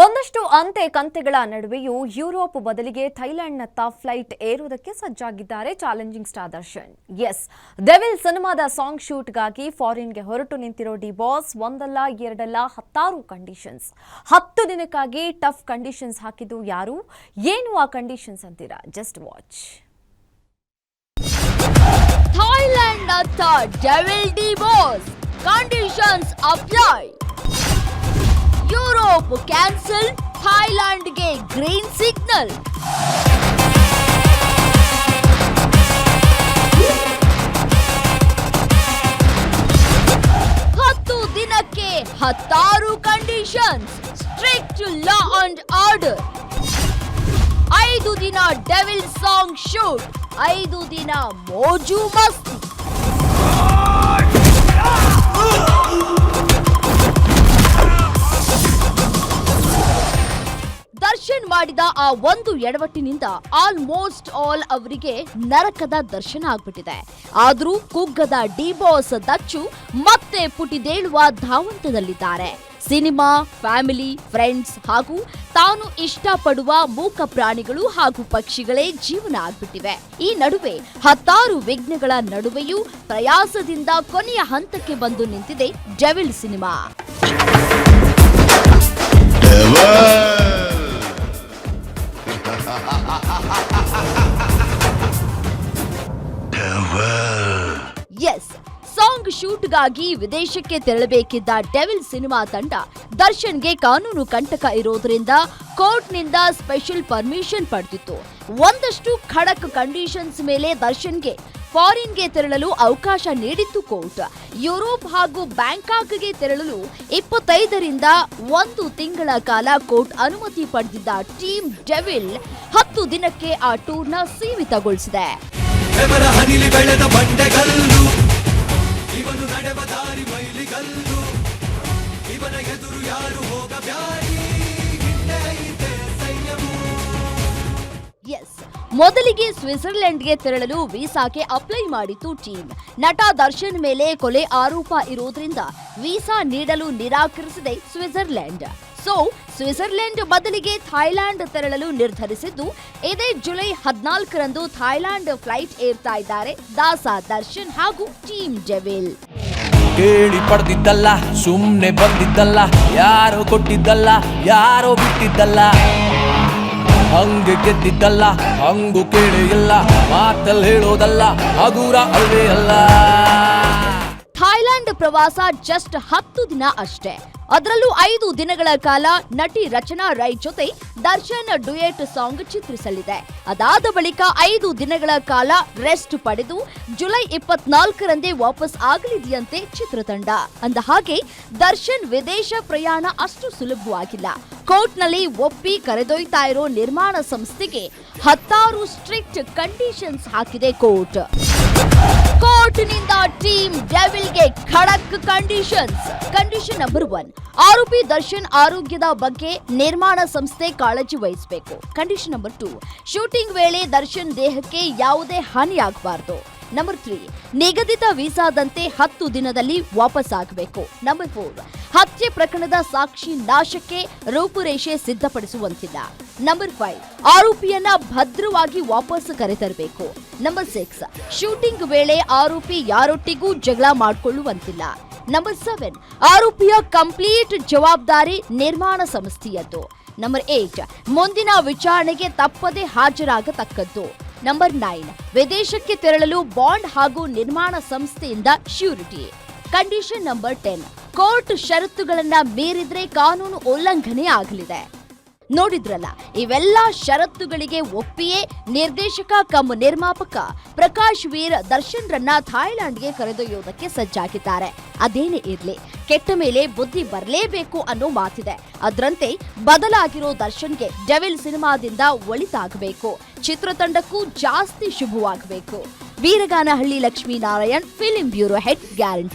ಒಂದಷ್ಟು ಅಂತೆ ಕಂತೆಗಳ ನಡುವೆಯೂ ಯುರೋಪ್ ಬದಲಿಗೆ ಥೈಲ್ಯಾಂಡ್ನತ್ತ ಫ್ಲೈಟ್ ಏರುವುದಕ್ಕೆ ಸಜ್ಜಾಗಿದ್ದಾರೆ challenging star Darshan. Yes, devil ಸಿನಿಮಾದ ಸಾಂಗ್ ಶೂಟ್ಗಾಗಿ ಫಾರಿನ್ಗೆ ಹೊರಟು ನಿಂತಿರೋ ಡಿ ಬಾಸ್ ಒಂದಲ್ಲ, ಎರಡಲ್ಲ, ಹತ್ತಾರು ಕಂಡೀಷನ್ಸ್. ಹತ್ತು ದಿನಕ್ಕಾಗಿ ಟಫ್ ಕಂಡೀಷನ್ಸ್ ಹಾಕಿದ್ದು ಯಾರು? ಏನು ಆ ಕಂಡೀಷನ್ಸ್ ಅಂತೀರಾ? Just watch. Thailand D boss. Conditions apply. Europe cancel ಥಾಯ್ಲೆಂಡ್ಗೆ green signal ಹತ್ತು ದಿನಕ್ಕೆ ಹತ್ತಾರು conditions strict law and order ಐದು ದಿನ ಡೆವಿಲ್ ಸಾಂಗ್ ಶೂಟ್ ಐದು ದಿನ ಮೋಜು ಮಸ್ತಿ. ದರ್ಶನ್ ಮಾಡಿದ ಆ ಒಂದು ಎಡವಟ್ಟಿನಿಂದ ಆಲ್ಮೋಸ್ಟ್ ಆಲ್ ಅವರಿಗೆ ನರಕದ ದರ್ಶನ ಆಗ್ಬಿಟ್ಟಿದೆ. ಆದ್ರೂ ಕುಗ್ಗದ ಡಿ ಬಾಸ್ ದಚ್ಚು ಮತ್ತೆ ಪುಟಿದೇಳುವ ಧಾವಂತದಲ್ಲಿದ್ದಾರೆ. ಸಿನಿಮಾ, ಫ್ಯಾಮಿಲಿ, ಫ್ರೆಂಡ್ಸ್ ಹಾಗೂ ತಾನು ಇಷ್ಟಪಡುವ ಮೂಕ ಪ್ರಾಣಿಗಳು ಹಾಗೂ ಪಕ್ಷಿಗಳೇ ಜೀವನ ಆಗ್ಬಿಟ್ಟಿವೆ. ಈ ನಡುವೆ ಹತ್ತಾರು ವಿಘ್ನಗಳ ನಡುವೆಯೂ ಪ್ರಯಾಸದಿಂದ ಕೊನೆಯ ಹಂತಕ್ಕೆ ಬಂದು ನಿಂತಿದೆ ಡೆವಿಲ್ ಸಿನಿಮಾ. ಎಸ್ ಸಾಂಗ್ ಶೂಟ್ಗಾಗಿ ವಿದೇಶಕ್ಕೆ ತೆರಳಬೇಕಿದ್ದ ಡೆವಿಲ್ ಸಿನಿಮಾ ತಂಡ ದರ್ಶನ್ಗೆ ಕಾನೂನು ಕಂಟಕ ಇರೋದ್ರಿಂದ ಕೋರ್ಟ್ನಿಂದ ಸ್ಪೆಷಲ್ ಪರ್ಮಿಷನ್ ಪಡೆದಿತ್ತು. ಒಂದಷ್ಟು ಖಡಕ್ ಕಂಡೀಷನ್ಸ್ ಮೇಲೆ ದರ್ಶನ್ಗೆ ಫಾರಿನ್ಗೆ ತೆರಳಲು ಅವಕಾಶ ನೀಡಿತ್ತು ಕೋರ್ಟ್. ಯುರೋಪ್ ಹಾಗೂ ಬ್ಯಾಂಕಾಕ್ಗೆ ತೆರಳಲು ಇಪ್ಪತ್ತೈದರಿಂದ ಒಂದು ತಿಂಗಳ ಕಾಲ ಕೋರ್ಟ್ ಅನುಮತಿ ಪಡೆದಿದ್ದ ಟೀಮ್ ಡೆವಿಲ್ ಹತ್ತು ದಿನಕ್ಕೆ ಆ ಟೂರ್ನ ಸೀಮಿತಗೊಳಿಸಿದೆ. ಇವನು ಮೊದಲಿಗೆ ಸ್ವಿಟ್ಜರ್ಲೆಂಡ್ಗೆ ತೆರಳಲು ವೀಸಾಕ್ಕೆ ಅಪ್ಲೈ ಮಾಡಿತ್ತು ಟೀಮ್. ನಟ ದರ್ಶನ್ ಮೇಲೆ ಕೊಲೆ ಆರೋಪ ಇರೋದ್ರಿಂದ ವೀಸಾ ನೀಡಲು ನಿರಾಕರಿಸಿದೆ ಸ್ವಿಟ್ಜರ್ಲೆಂಡ್. ಸೊ, ಸ್ವಿಟ್ಜರ್ಲೆಂಡ್ ಬದಲಿಗೆ ಥೈಲ್ಯಾಂಡ್ ತೆರಳಲು ನಿರ್ಧರಿಸಿದ್ದು, ಇದೇ ಜುಲೈ ಹದಿನಾಲ್ಕರಂದು ಥೈಲ್ಯಾಂಡ್ ಫ್ಲೈಟ್ ಏರ್ತಾ ಇದ್ದಾರೆ ದಾಸ ದರ್ಶನ್ ಹಾಗೂ ಟೀಮ್ ಜೆವಿಲ್. ಕೇಳಿ ಪಡೆದಿದ್ದಲ್ಲ ಸುಮ್ಮನೆ ಬಂದಿದ್ದಲ್ಲ, ಯಾರೋ ಕೊಟ್ಟಿದ್ದಲ್ಲ, ಯಾರೋ ಬಿಟ್ಟಿದ್ದಲ್ಲ. ಹಂಗೆ ಗೆದ್ದಿದ್ದಲ್ಲ ಹಂಗು ಕೇಳಿ ಮಾತಲ್ಲಿ ಹೇಳೋದಲ್ಲ ಹಗುರ ಅಲ್ವೇ ಅಲ್ಲ ಥೈಲ್ಯಾಂಡ್ ಪ್ರವಾಸ ಜಸ್ಟ್ ಹತ್ತು ದಿನ ಅಷ್ಟೇ. ಅದರಲ್ಲೂ ಐದು ದಿನಗಳ ಕಾಲ ನಟಿ ರಚನಾ ರೈ ಜೊತೆ ದರ್ಶನ್ ಡುಯೆಟ್ ಸಾಂಗ್ ಚಿತ್ರಿಸಲಿದೆ. ಅದಾದ ಬಳಿಕ ಐದು ದಿನಗಳ ಕಾಲ ರೆಸ್ಟ್ ಪಡೆದು ಜುಲೈ ಇಪ್ಪತ್ನಾಲ್ಕರಂದೇ ವಾಪಸ್ ಆಗಲಿದೆಯಂತೆ ಚಿತ್ರತಂಡ. ಅಂದ ಹಾಗೆ ದರ್ಶನ್ ವಿದೇಶ ಪ್ರಯಾಣ ಅಷ್ಟು ಸುಲಭವಾಗಿಲ್ಲ. ಕೋರ್ಟ್ನಲ್ಲಿ ಒಪ್ಪಿ ಕರೆದೊಯ್ತಾ ಇರೋ ನಿರ್ಮಾಣ ಸಂಸ್ಥೆಗೆ ಹತ್ತಾರು ಸ್ಟ್ರಿಕ್ಟ್ ಕಂಡೀಷನ್ಸ್ ಹಾಕಿದೆ ಕೋರ್ಟ್. ಕೋರ್ಟ್ನಿಂದ ಟೀಮ್ ಡೆವಿಲ್ಗೆ ಖಡಕ್ ಕಂಡೀಷನ್ಸ್ ಕಂಡೀಷನ್ ನಂಬರ್ ಒನ್ ಆರೋಪಿ ದರ್ಶನ್ ಆರೋಗ್ಯದ ಬಗ್ಗೆ ನಿರ್ಮಾಣ ಸಂಸ್ಥೆ ಕಾಳಜಿ ವಹಿಸಬೇಕು. ಕಂಡೀಷನ್ ನಂಬರ್ ಟೂ ಶೂಟಿಂಗ್ ವೇಳೆ ದರ್ಶನ್ ದೇಹಕ್ಕೆ ಯಾವುದೇ ಹಾನಿಯಾಗಬಾರದು ನಂಬರ್ ತ್ರೀ ನಿಗದಿತ ವೀಸಾದಂತೆ ಹತ್ತು ದಿನದಲ್ಲಿ ವಾಪಸ್ ಆಗಬೇಕು ನಂಬರ್ ಫೋರ್ ಹತ್ಯೆ ಪ್ರಕರಣದ ಸಾಕ್ಷಿ ನಾಶಕ್ಕೆ ರೂಪುರೇಷೆ ಸಿದ್ಧಪಡಿಸುವಂತಿಲ್ಲ. ನಂಬರ್ ಫೈವ್ ಆರೋಪಿಯನ್ನ ಭದ್ರವಾಗಿ ವಾಪಸ್ ಕರೆತರಬೇಕು. ನಂಬರ್ ಸಿಕ್ಸ್ ಶೂಟಿಂಗ್ ವೇಳೆ ಆರೋಪಿ ಯಾರೊಟ್ಟಿಗೂ ಜಗಳ ಮಾಡಿಕೊಳ್ಳುವಂತಿಲ್ಲ. ನಂಬರ್ ಸೆವೆನ್ ಆರೋಪಿಯ ಕಂಪ್ಲೀಟ್ ಜವಾಬ್ದಾರಿ ನಿರ್ಮಾಣ ಸಂಸ್ಥೆಯದ್ದು. ನಂಬರ್ ಏಟ್ ಮುಂದಿನ ವಿಚಾರಣೆಗೆ ತಪ್ಪದೇ ಹಾಜರಾಗತಕ್ಕದ್ದು. ನಂಬರ್ ನೈನ್ ವಿದೇಶಕ್ಕೆ ತೆರಳಲು ಬಾಂಡ್ ಹಾಗೂ ನಿರ್ಮಾಣ ಸಂಸ್ಥೆಯಿಂದ surety. Condition number ten court ಷರತ್ತುಗಳನ್ನ ಮೀರಿದ್ರೆ ಕಾನೂನು ಉಲ್ಲಂಘನೆ ಆಗಲಿದೆ. ನೋಡಿದ್ರಲ್ಲ, ಇವೆಲ್ಲ ಷರತ್ತುಗಳಿಗೆ ಒಪ್ಪಿಯೇ ನಿರ್ದೇಶಕ ಕಮ್ ನಿರ್ಮಾಪಕ ಪ್ರಕಾಶ್ ವೀರ್ ದರ್ಶನ್ ರನ್ನ ಥಾಯ್ಲೆಂಡ್ಗೆ ಕರೆದೊಯ್ಯೋದಕ್ಕೆ ಸಜ್ಜಾಗಿದ್ದಾರೆ. ಅದೇನೇ ಇರ್ಲಿ, ಕೆಟ್ಟ ಮೇಲೆ ಬುದ್ಧಿ ಬರಲೇಬೇಕು ಅನ್ನೋ ಮಾತಿದೆ. ಅದರಂತೆ ಬದಲಾಗಿರೋ ದರ್ಶನ್ಗೆ ಡೆವಿಲ್ ಸಿನಿಮಾದಿಂದ ಒಳಿತಾಗಬೇಕು. ಚಿತ್ರತಂಡಕ್ಕೂ ಜಾಸ್ತಿ ಶುಭವಾಗಬೇಕು. Veeraganahalli Lakshminarayan film bureau head guarantee.